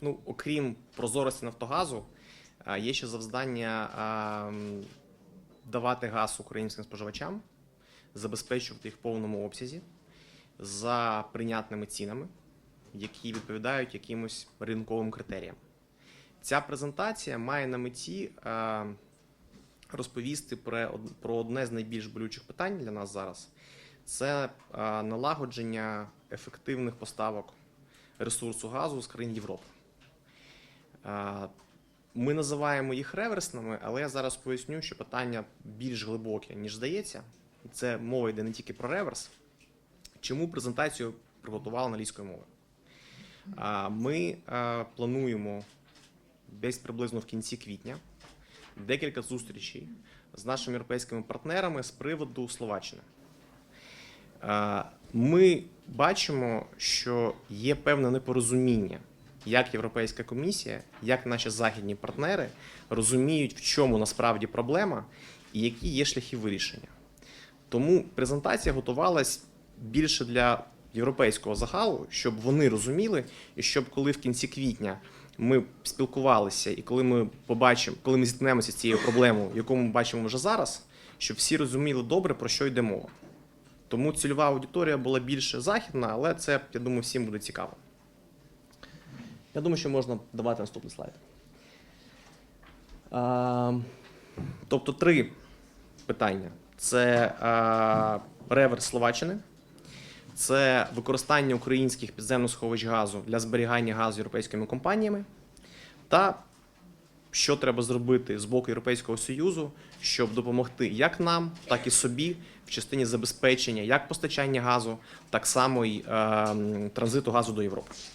ну, окрім прозорості Нафтогазу, е, є ще завдання е, давати газ українським споживачам, забезпечувати їх в повному обсязі за прийнятними цінами, які відповідають якимось ринковим критеріям. Ця презентація має на меті е, розповісти про, одне з найбільш болючих питань для нас зараз. Це налагодження ефективних поставок ресурсу газу з країн Європи. Ми називаємо їх реверсними, але я зараз поясню, що питання більш глибоке, ніж здається. Це мова йде не тільки про реверс. Чому презентацію приготували англійською мовою? Ми плануємо десь приблизно в кінці квітня декілька зустрічей з нашими європейськими партнерами з приводу Словаччини. Ми бачимо, що є певне непорозуміння, як Європейська комісія, як наші західні партнери розуміють, в чому насправді проблема і які є шляхи вирішення. Тому презентація готувалась більше для європейського загалу, щоб вони розуміли, і щоб коли в кінці квітня ми спілкувалися, і коли ми побачимо, коли ми зіткнемося з цією проблемою, яку ми бачимо вже зараз, щоб всі розуміли добре, про що йде мова. Тому цільова аудиторія була більше західна, але це, я думаю, всім буде цікаво. Я думаю, що можна давати наступний слайд. Тобто три питання: це реверс Словаччини, це використання українських підземних сховищ газу для зберігання газу європейськими компаніями, та що треба зробити з боку Європейського Союзу, щоб допомогти як нам, так і собі в частині забезпечення як постачання газу, так само й е, транзиту газу до Європи.